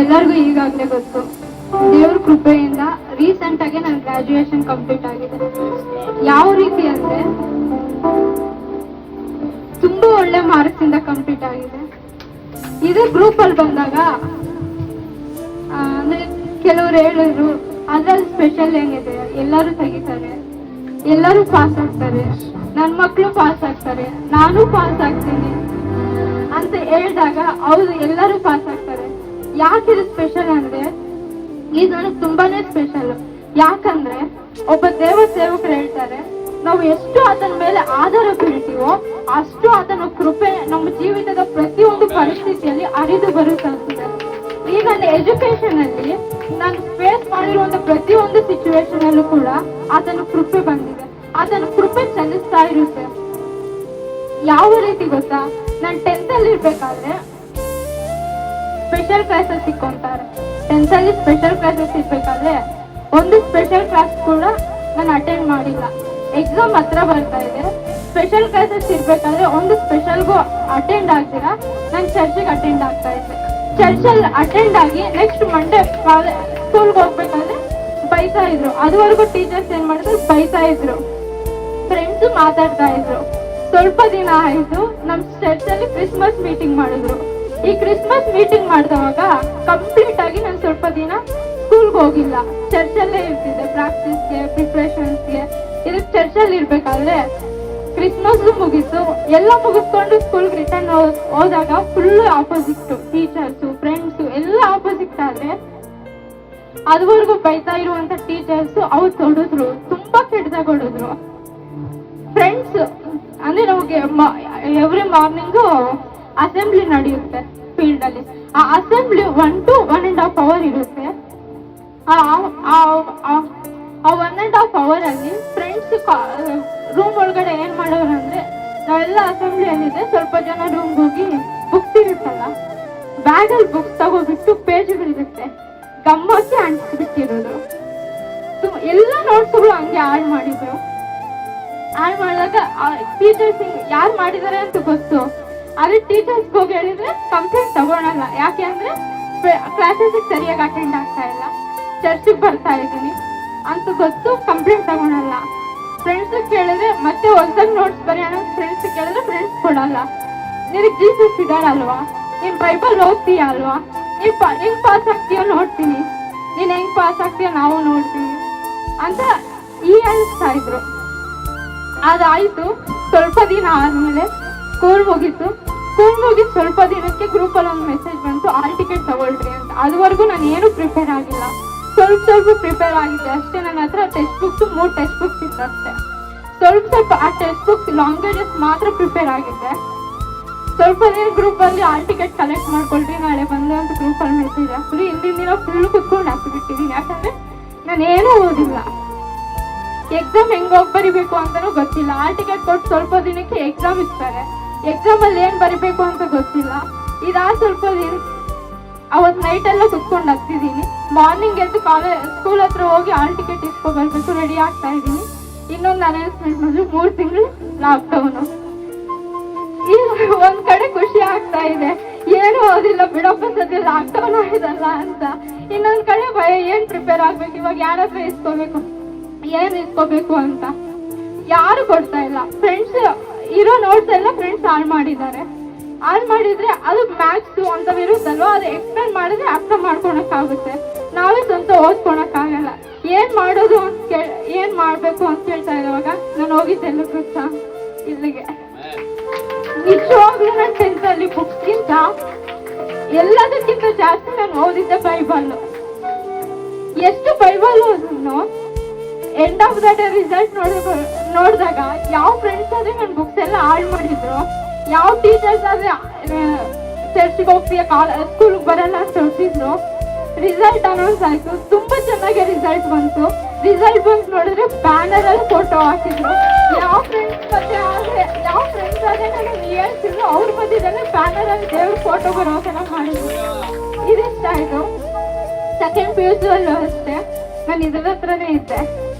ಎಲ್ಲರಿಗೂ ಈಗಾಗಲೇ ಗೊತ್ತು. ದೇವ್ರ ಕೃಪೆಯಿಂದ ರೀಸೆಂಟ್ ಆಗಿ ನನ್ನ ಗ್ರಾಜುಯೇಷನ್ ಕಂಪ್ಲೀಟ್ ಆಗಿದೆ. ಯಾವ ರೀತಿ ಅಂದ್ರೆ ತುಂಬಾ ಒಳ್ಳೆ ಮಾರ್ಕ್ಸ್ ಇಂದ ಕಂಪ್ಲೀಟ್ ಆಗಿದೆ. ಇದೇ ಗ್ರೂಪ್ ಅಲ್ಲಿ ಬಂದಾಗ ಅಂದ್ರೆ ಕೆಲವ್ರು ಹೇಳಿದ್ರು, ಅದ್ರಲ್ಲಿ ಸ್ಪೆಷಲ್ ಏನಿದೆ ಎಲ್ಲರೂ ತೆಗಿತಾರೆ. ಎಲ್ಲರೂ ಪಾಸ್ ಆಗ್ತಾರೆ. ನನ್ ಮಕ್ಕಳು ಪಾಸ್ ಆಗ್ತಾರೆ. ನಾನು ಪಾಸ್ ಆಗ್ತೀನಿ ಅಂತ ಹೇಳಿದಾಗ ಅವ್ರು ಎಲ್ಲರೂ ಪಾಸ್ ಆಗ್ತಾರೆ. ಯಾಕೆ ಇದು ಸ್ಪೆಷಲ್ ಅಂದ್ರೆ, ಇದು ನನಗೆ ತುಂಬಾನೇ ಸ್ಪೆಷಲ್ ಯಾಕಂದ್ರೆ, ಒಬ್ಬ ದೇವ ಸೇವಕರು ಹೇಳ್ತಾರೆ, ನಾವು ಎಷ್ಟು ಆತನ ಮೇಲೆ ಆಧಾರ ಬೀಳ್ತೀವೋ, ಅಷ್ಟು ಆತನ ಕೃಪೆ ನಮ್ಮ ಜೀವಿತದ ಪ್ರತಿಯೊಂದು ಪರಿಸ್ಥಿತಿಯಲ್ಲಿ ಅರಿದು ಬರುತ್ತದೆ ಈಗ ನನ್ನ ಎಜುಕೇಶನ್ ಅಲ್ಲಿ ನಾನು ಫೇಸ್ ಮಾಡಿರುವಂತ ಪ್ರತಿಯೊಂದು ಸಿಚುವೇಶನ್ ಅಲ್ಲೂ ಕೂಡ ಆತನ ಕೃಪೆ ಬಂದಿದೆ. ಆತನ ಕೃಪೆ ಚಲಿಸ್ತಾ ಇರುತ್ತೆ. ಯಾವ ರೀತಿ ಗೊತ್ತಾ? ನಾನು ಟೆಂತ್ ಅಲ್ಲಿ ಇರ್ಬೇಕಾದ್ರೆ ಸ್ಪೆಷಲ್ ಕ್ಲಾಸಸ್ ಇಕ್ಕೊಂತಾರೆ ಟೆಂತಲ್ಲಿ ಸ್ಪೆಷಲ್ ಕ್ಲಾಸಸ್ ಇರ್ಬೇಕಾದ್ರೆ ಒಂದು ಸ್ಪೆಷಲ್ ಕ್ಲಾಸ್ ಕೂಡ ನಾನು ಅಟೆಂಡ್ ಮಾಡಿಲ್ಲ. ಎಕ್ಸಾಮ್ ಹತ್ರ ಬರ್ತಾ ಇದೆ. ಸ್ಪೆಷಲ್ ಕ್ಲಾಸಸ್ ಇರಬೇಕಾದ್ರೆ ಒಂದು ಸ್ಪೆಷಲ್ಗೂ ಅಟೆಂಡ್ ಆಗ್ತೀರಾ ನಾನು ಚರ್ಚಿಗೆ ಅಟೆಂಡ್ ಆಗ್ತಾ ಇದ್ದೆ. ಚರ್ಚಲ್ಲಿ ಅಟೆಂಡ್ ಆಗಿ ನೆಕ್ಸ್ಟ್ ಮಂಡೇ ಸ್ಕೂಲ್ಗೆ ಹೋಗ್ಬೇಕಾದ್ರೆ ಬೈತಾ ಇದ್ರು. ಅದುವರೆಗೂ ಟೀಚರ್ಸ್ ಏನು ಮಾಡಿದ್ರು? ಬೈತಾ ಇದ್ರು. ಫ್ರೆಂಡ್ಸು ಮಾತಾಡ್ತಾ ಇದ್ರು. ಸ್ವಲ್ಪ ದಿನ ಆಯಿತು ನಮ್ಮ ಚರ್ಚಲ್ಲಿ ಕ್ರಿಸ್ಮಸ್ ಮೀಟಿಂಗ್ ಮಾಡಿದ್ರು. ಈ ಕ್ರಿಸ್ಮಸ್ ಮೀಟಿಂಗ್ ಮಾಡಿದವಾಗ ಕಂಪ್ಲೀಟ್ ಆಗಿ ನಾನು ಸ್ವಲ್ಪ ದಿನ ಸ್ಕೂಲ್ಗೆ ಹೋಗಿಲ್ಲ. ಚರ್ಚಲ್ಲೇ ಇರ್ತಿದ್ದೆ ಪ್ರಾಕ್ಟೀಸ್ಗೆ ಪ್ರಿಪ್ರೇಷನ್ಸ್ಗೆ ಇದಕ್ಕೆ ಚರ್ಚಲ್ಲಿ ಇರ್ಬೇಕಾದ್ರೆ ಕ್ರಿಸ್ಮಸ್ ಮುಗೀತು. ಎಲ್ಲ ಮುಗಿಸ್ಕೊಂಡು ಸ್ಕೂಲ್ಗೆ ರಿಟರ್ನ್ ಹೋದಾಗ ಫುಲ್ ಆಪೋಸಿಟ್ ಟೀಚರ್ಸು ಫ್ರೆಂಡ್ಸ್ ಎಲ್ಲ ಆಪೋಸಿಟ್ ಆದ್ರೆ ಅದುವರೆಗೂ ಬೈತಾ ಇರುವಂತ ಟೀಚರ್ಸ್ ಅವ್ರು ಹೊಡೆದ್ರು ತುಂಬಾ ಕೆಟ್ಟದಾಗ ಹೊಡಿದ್ರು ಫ್ರೆಂಡ್ಸ್ ಅಂದ್ರೆ ನಮಗೆ ಎವ್ರಿ ಮಾರ್ನಿಂಗ್ ಅಸೆಂಬ್ಲಿ ನಡೆಯುತ್ತೆ ಫೀಲ್ಡ್ ಅಲ್ಲಿ. ಆ assembly one to one and half hour ಇರುತ್ತೆ. ಆ ಒನ್ ಅಂಡ್ ಹಾಫ್ ಅವರ್ ಅಲ್ಲಿ ಫ್ರೆಂಡ್ಸ್ ರೂಮ್ ಒಳಗಡೆ ಏನ್ ಮಾಡೋರು ಅಂದ್ರೆ, ನಾವೆಲ್ಲ ಅಸೆಂಬ್ಲಿ ಅಲ್ಲಿದೆ ಸ್ವಲ್ಪ ಜನ ರೂಮ್ ಹೋಗಿ ಬುಕ್ಸ್ ಇರುತ್ತಲ್ಲ ಬ್ಯಾಗ್ ಅಲ್ಲಿ ಬುಕ್ಸ್ ತಗೋಬಿಟ್ಟು ಪೇಜ್ಗಳಿರುತ್ತೆ ಗಮ್ಮಕ್ಕೆ ಅಂಟಿಸ್ಬಿಟ್ಟಿರೋದು. ಎಲ್ಲ ನೋಟ್ಸ್ಗಳು ಹಂಗೆ ಹಾಳು ಮಾಡಿದ್ರು. ಹಾಳು ಮಾಡಿದಾಗ ಟೀಚರ್ಸ್ ಯಾರು ಮಾಡಿದ್ದಾರೆ ಅಂತ ಗೊತ್ತು. ಆದ್ರೆ ಟೀಚರ್ಸ್ ಹೋಗಿ ಹೇಳಿದ್ರೆ ಕಂಪ್ಲೇಂಟ್ ತಗೊಳಲ್ಲ. ಯಾಕೆ ಅಂದ್ರೆ ಕ್ಲಾಸಸ್ ಸರಿಯಾಗಿ ಅಟೆಂಡ್ ಆಗ್ತಾ ಇಲ್ಲ. ಚರ್ಚಿಗೆ ಬರ್ತಾ ಇದ್ದೀನಿ. ಅಂತ ಗೊತ್ತು ಕಂಪ್ಲೇಂಟ್ ತಗೊಳಲ್ಲ. ಫ್ರೆಂಡ್ಸ್ ಕೇಳಿದ್ರೆ ಮತ್ತೆ ಹೊಸದಾಗಿ ನೋಟ್ಸ್ ಬರೆಯೋಣ ಫ್ರೆಂಡ್ಸ್ ಕೇಳಿದ್ರೆ ಫ್ರೆಂಡ್ಸ್ ಕೊಡಲ್ಲ. ನಿನಗೆ ಜೀಸಸ್ ಇದಾರಲ್ವಾ ನೀನ್ ಬೈಬಲ್ ಓದ್ತೀಯ ಅಲ್ವಾ? ನೀನು ಹೆಂಗ್ ಪಾಸ್ ಆಗ್ತೀಯೋ ನೋಡ್ತೀನಿ. ನೀನ್ ಹೆಂಗ್ ಪಾಸ್ ಆಗ್ತೀಯೋ ನಾವು ನೋಡ್ತೀನಿ ಅಂತ ಈ ಹೇಳ್ತಾ ಇದ್ರು. ಅದಾಯ್ತು. ಸ್ವಲ್ಪ ದಿನ ಆದ್ಮೇಲೆ ಸ್ಕೂಲ್ ಮುಗೀತು. ಸ್ಕೂಲ್ ಮುಗಿದ್ ಸ್ವಲ್ಪ ದಿನಕ್ಕೆ ಗ್ರೂಪಲ್ಲಿ ಒಂದು ಮೆಸೇಜ್ ಬಂತು, ಆಲ್ ಟಿಕೆಟ್ ತಗೊಳ್ರಿ ಅಂತ. ಅದುವರೆಗೂ ನಾನು ಏನು ಪ್ರಿಪೇರ್ ಆಗಿಲ್ಲ. ಸ್ವಲ್ಪ ಸ್ವಲ್ಪ ಪ್ರಿಪೇರ್ ಆಗಿದೆ ಅಷ್ಟೇ ನನ್ನ ಹತ್ರ ಟೆಕ್ಸ್ಟ್ ಬುಕ್ಸ್ ಮೂರು ಟೆಕ್ಸ್ಟ್ ಬುಕ್ಸ್ ಇತ್ತು ಅಷ್ಟೇ. ಸ್ವಲ್ಪ ಸ್ವಲ್ಪ ಆ ಟೆಕ್ಸ್ಟ್ ಬುಕ್ಸ್ ಲಾಂಗ್ವೇಜಸ್ ಮಾತ್ರ ಪ್ರಿಪೇರ್ ಆಗಿದ್ದೆ. ಸ್ವಲ್ಪ ದಿನ ಗ್ರೂಪಲ್ಲಿ ಆಲ್ ಟಿಕೆಟ್ ಕಲೆಕ್ಟ್ ಮಾಡ್ಕೊಳ್ರಿ, ನಾಳೆ ಬಂದು ಅಂತ ಗ್ರೂಪಲ್ಲಿ ಮೆಸೇಜ್ ಹಾಕ್ರಿ ಹಿಂದಿನ ದಿನ ಫುಲ್ ಕುತ್ಕೊಂಡು ಹಾಕಿಬಿಟ್ಟಿದ್ದೀನಿ ಯಾಕಂದ್ರೆ ನಾನು ಏನೂ ಓದಿಲ್ಲ. ಎಕ್ಸಾಮ್ ಹೆಂಗೋಗಿ ಹೋಗಿ ಬರಿಬೇಕು ಅಂತಲೂ ಗೊತ್ತಿಲ್ಲ. ಆ ಟಿಕೆಟ್ ಕೊಟ್ಟು ಸ್ವಲ್ಪ ದಿನಕ್ಕೆ ಎಕ್ಸಾಮ್ ಇರ್ತಾರೆ ಎಕ್ಸಾಮ್ ಅಲ್ಲಿ ಏನ್ ಬರಿಬೇಕು ಅಂತ ಗೊತ್ತಿಲ್ಲ. ಇದಾ ಸ್ವಲ್ಪ ದಿನ ಅವತ್ ನೈಟ್ ಎಲ್ಲ ಕುತ್ಕೊಂಡು ಹತ್ತಿದ್ದೀನಿ ಮಾರ್ನಿಂಗ್ ಎದ್ದು ಕಾಲೇಜ್ ಸ್ಕೂಲ್ ಹತ್ರ ಹೋಗಿ ಆಲ್ ಟಿಕೆಟ್ ಇಸ್ಕೊಬರ್ಬೇಕು ರೆಡಿ ಆಗ್ತಾ ಇದ್ದೀನಿ ಇನ್ನೊಂದು ಅನೌನ್ಸ್ಮೆಂಟ್ ಮಾಡಿದ್ರು ಮೂರ್ ತಿಂಗಳು ಲಾಕ್ಡೌನು ಈಗ ಒಂದ್ ಕಡೆ ಖುಷಿ ಆಗ್ತಾ ಇದೆ. ಏನು ಓದಿಲ್ಲ, ಬಿಡಪ್ಪ ಸದ್ಯ ಲಾಕ್ಡೌನ್ ಆಗಿದಲ್ಲ ಅಂತ. ಇನ್ನೊಂದ್ ಕಡೆ ಭಯ, ಏನ್ ಪ್ರಿಪೇರ್ ಆಗ್ಬೇಕು? ಇವಾಗ ಯಾರತ್ರ ಇಸ್ಕೋಬೇಕು? ಏನ್ ಇಸ್ಕೋಬೇಕು ಅಂತ? ಯಾರು ಕೊಡ್ತಾ ಇಲ್ಲ. ಇರೋ ನೋಟ್ಸ್ ಎಲ್ಲ ಫ್ರೆಂಡ್ಸ್ ಹಾಳು ಮಾಡಿದ್ದಾರೆ. ಹಾಳು ಮಾಡಿದ್ರೆ ಅದು ಮ್ಯಾಥ್ಸ್ ಅಂತ ಇರುತ್ತಲ್ವ ಅದು ಎಕ್ಸ್ಪ್ಲೇನ್ ಮಾಡಿದ್ರೆ ಅರ್ಥ ಮಾಡ್ಕೊಳಕ್ ಆಗುತ್ತೆ ನಾವೇ ಸ್ವಂತ ಓದ್ಕೊಳಕ್ ಆಗಲ್ಲ ಏನ್ ಮಾಡೋದು ಅಂತ ಕೇಳ ಏನ್ ಮಾಡ್ಬೇಕು ಅಂತ ಕೇಳ್ತಾ ಇರುವಾಗ ನಾನು ಹೋಗಿದ್ದೆ ಎಲ್ಲ ಗೊತ್ತಾ ಇಲ್ಲಿಗೆ. ನಿಜವಾಗ್ಲೂ ನನ್ನ ಟೆಂತ್ ಅಲ್ಲಿ ಬುಕ್ಸ್ಗಿಂತ ಎಲ್ಲದಕ್ಕಿಂತ ಜಾಸ್ತಿ ನಾನು ಓದಿದ್ದೆ ಬೈಬಲ್ ಎಷ್ಟು Bible end of the day result ನೋಡಿದಾಗ ಯಾವ ಫ್ರೆಂಡ್ಸ್ ಆದ್ರೆ ನನ್ನ ಬುಕ್ಸ್ ಎಲ್ಲ ಹಾಳು ಮಾಡಿದ್ರು. ಯಾವ ಟೀಚರ್ಸ್ ಆದ್ರೆ ಚರ್ಚ್ಗೆ ಹೋಗ್ತೀಯ ಕಾಲ ಸ್ಕೂಲ್ಗೆ ಬರಲ್ಲ ಅಂತ ಹೊರಟಿದ್ರು ರಿಸಲ್ಟ್ ಅನೌನ್ಸ್ ಆಯ್ತು ತುಂಬಾ ಚೆನ್ನಾಗಿ ರಿಸಲ್ಟ್ ಬಂತು. ರಿಸಲ್ಟ್ ಬಂದು ನೋಡಿದ್ರೆ ಬ್ಯಾನರ್ ಅಲ್ಲಿ ಫೋಟೋ ಹಾಕಿದ್ರು. ಯಾವ ಫ್ರೆಂಡ್ಸ್ ಮತ್ತೆ ಆದ್ರೆ, ಯಾವ ಫ್ರೆಂಡ್ಸ್ ಆದ್ರೆ ನನಗೆ ಹೇಳ್ತಿದ್ರು, ಅವ್ರ ಮಧ್ಯದಲ್ಲೇ ಬ್ಯಾನರ್ ಅಲ್ಲಿ ದೇವ್ರ ಫೋಟೋ ಬರೋ ಥರ ಮಾಡಿದ್ರು. ಇದಿಷ್ಟ ಆಯ್ತು. ಸೆಕೆಂಡ್ ಪಿ ಯು ಅಲ್ಲೂ ಅಷ್ಟೇ. ನಾನು ಇದ್ರ ಹತ್ರನೇ ಇದ್ದೆ.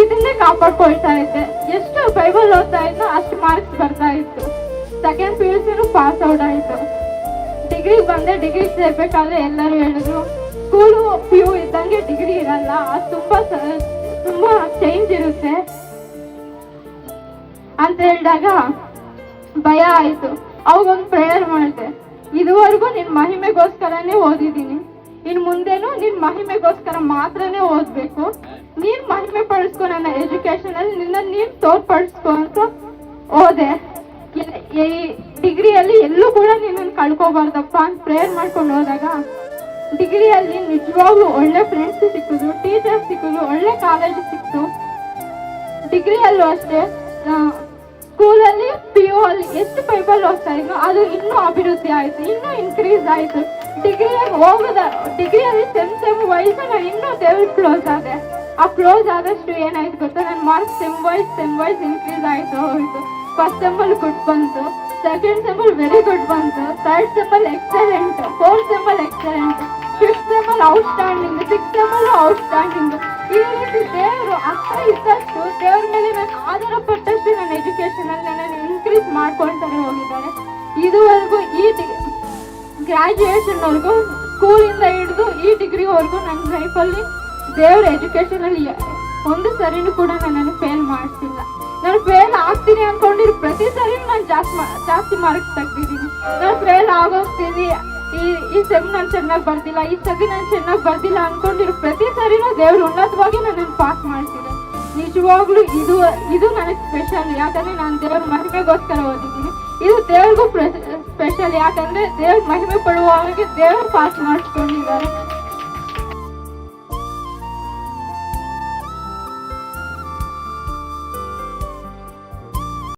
ಇದನ್ನೇ ಕಾಪಾಡ್ಕೊಳ್ತಾ ಇದ್ದೆ ಎಷ್ಟು ಬೈಬಲ್ ಓದ್ತಾ ಇದ್ನೋ ಅಷ್ಟು ಮಾರ್ಕ್ಸ್ ಬರ್ತಾ ಇತ್ತು. ಸೆಕೆಂಡ್ ಪಿ ಯು ಸಿನೂ ಪಾಸ್ ಔಟ್ ಆಯಿತು. ಡಿಗ್ರಿ ಬಂದೆ ಡಿಗ್ರಿ ಸೇರ್ಬೇಕಾದ್ರೆ ಎಲ್ಲರೂ ಹೇಳಿದ್ರು ಸ್ಕೂಲು ಪಿ ಯು ಇದ್ದಂಗೆ ಡಿಗ್ರಿ ಇರಲ್ಲ, ಅದು ತುಂಬಾ ತುಂಬಾ ಚೇಂಜ್ ಇರುತ್ತೆ ಅಂತ ಹೇಳಿದಾಗ ಭಯ ಆಯಿತು. ಅವಾಗೊಂದು ಪ್ರೇಯರ್ ಮಾಡಿದೆ. ಇದುವರೆಗೂ ನಿನ್ನ ಮಹಿಮೆಗೋಸ್ಕರನೇ ಓದಿದ್ದೀನಿ. ಇನ್ ಮುಂದೆನೂ ನಿನ್ ಮಹಿಮೆಗೋಸ್ಕರ ಮಾತ್ರನೇ ಓದ್ಬೇಕು. ನೀನ್ ಮಹಿಮೆ ಪಡಿಸ್ಕೊ ನನ್ನ ಎಜುಕೇಶನ್ ಅಲ್ಲಿ ನಿನ್ನ ನೀನ್ ತೋರ್ಪಡಿಸ್ಕೊ ಅಂತ ಓದೆ. ಈ ಡಿಗ್ರಿಯಲ್ಲಿ ಎಲ್ಲೂ ಕೂಡ ನಿನ್ನನ್ನು ಕಳ್ಕೊಬಾರ್ದಪ್ಪ ಅಂತ ಪ್ರೇಯರ್ ಮಾಡ್ಕೊಂಡು ಹೋದಾಗ, ಡಿಗ್ರಿಯಲ್ಲಿ ನಿಜವಾಗ್ಲೂ ಒಳ್ಳೆ ಫ್ರೆಂಡ್ಸ್ ಸಿಕ್ಕಿದ್ರು ಟೀಚರ್ಸ್ ಸಿಕ್ಕಿದ್ರು, ಒಳ್ಳೆ ಕಾಲೇಜ್ ಸಿಕ್ತು. ಡಿಗ್ರಿಯಲ್ಲೂ ಅಷ್ಟೇ ಸ್ಕೂಲಲ್ಲಿ ಪಿ ಯು ಅಲ್ಲಿ ಎಷ್ಟು ಬೈಬಲ್ ಓದ್ತಾ ಅದು ಇನ್ನೂ ಅಭಿವೃದ್ಧಿ ಆಯಿತು, ಇನ್ನೂ ಇನ್ಕ್ರೀಸ್ ಆಯ್ತು. ಡಿಗ್ರಿಯಲ್ಲಿ ಹೋಗದ ಡಿಗ್ರಿಯಲ್ಲಿ ಸೆಮ್ ಸೆಮ್ ನಾನು ಇನ್ನೂ ದೇವ್ರಿಗೆ ಕ್ಲೋಸ್ ಆದೆ. ಆ ಕ್ಲೋಸ್ ಆದಷ್ಟು ಏನಾಯ್ತು ಗೊತ್ತಾ? ನನ್ನ marks sem wise sem wise increase ಆಯಿತು, ಹೋಯ್ತು. ಫಸ್ಟ್ ಸೆಮ್ಮಲ್ಲಿ ಗುಡ್ ಬಂತು ಸೆಕೆಂಡ್ ಸೆಮ್ಮಲ್ಲಿ ವೆರಿ ಗುಡ್ ಬಂತು ಥರ್ಡ್ ಸೆಮ್ಮಲ್ಲಿ ಎಕ್ಸಲೆಂಟ್ ಫೋರ್ತ್ ಸೆಮ್ಮಲ್ಲಿ ಎಕ್ಸಲೆಂಟ್ ಫಿಫ್ತ್ ಸೆಮ್ಮಲ್ಲಿ ಔಟ್ ಸ್ಟ್ಯಾಂಡಿಂಗ್ ಸಿಕ್ಸ್ ಸೆಮ್ಮಲ್ಲೂ ಔಟ್ ಸ್ಟ್ಯಾಂಡಿಂಗ್ ಈ ರೀತಿ ದೇವರು ಅರ್ಥ ಇದ್ದಷ್ಟು ದೇವ್ರ ಮೇಲೆ ನಾನು ಆಧಾರ ಪಟ್ಟಷ್ಟು ನನ್ನ ಎಜುಕೇಶನ್ ಅಲ್ಲಿ ನನ್ನ ಇನ್ಕ್ರೀಸ್ ಮಾಡ್ಕೊಳ್ತಾನೆ ಹೋಗಿದ್ದಾರೆ. ಇದುವರೆಗೂ ಈ ಗ್ರಾಜುಯೇಷನ್ ವರೆಗೂ ಸ್ಕೂಲಿಂದ ಹಿಡಿದು ಈ ಡಿಗ್ರಿವರೆಗೂ ನನ್ನ ಲೈಫಲ್ಲಿ ದೇವ್ರ ಎಜುಕೇಷನಲ್ಲಿ ಒಂದು ಸರಿನೂ ಕೂಡ ನನ್ನನ್ನು ಫೇಲ್ ಮಾಡಿಸಿಲ್ಲ. ನಾನು ಫೇಲ್ ಆಗ್ತೀನಿ ಅನ್ಕೊಂಡಿರೋ ಪ್ರತಿ ಸರಿ ನಾನು ಜಾಸ್ತಿ ಜಾಸ್ತಿ ಮಾರ್ಕ್ಸ್ ತೆಗ್ದಿದ್ದೀನಿ. ನಾನು ಫೇಲ್ ಆಗೋಗ್ತೀನಿ. ಈ ಈ ಸೆಮ್ ನಾನು ಚೆನ್ನಾಗಿ ಬರ್ದಿಲ್ಲ, ಈ ಸರಿ ನಾನು ಚೆನ್ನಾಗಿ ಬರ್ದಿಲ್ಲ ಅನ್ಕೊಂಡಿರೋ ಪ್ರತಿ ಸರಿನೂ ದೇವ್ರ ಉನ್ನತವಾಗಿ ನನ್ನನ್ನು ಪಾಸ್ ಮಾಡ್ತಿದ್ದೆ ನಿಜವಾಗ್ಲೂ ಇದು ಇದು ನನಗೆ ಸ್ಪೆಷಲ್ ಯಾಕಂದ್ರೆ ನಾನು ದೇವ್ರ ಮಹಿಮೆಗೋಸ್ಕರ ಓದಿದ್ದೀನಿ. ಇದು ದೇವ್ರಿಗೂ ಸ್ಪೆಷಲ್ ಯಾಕಂದ್ರೆ ದೇವ್ರ ಮಹಿಮೆ ಪಡುವವರಿಗೆ ದೇವ್ರ ಪಾಸ್ ಮಾಡಿಸ್ಕೊಂಡಿದ್ದಾರೆ.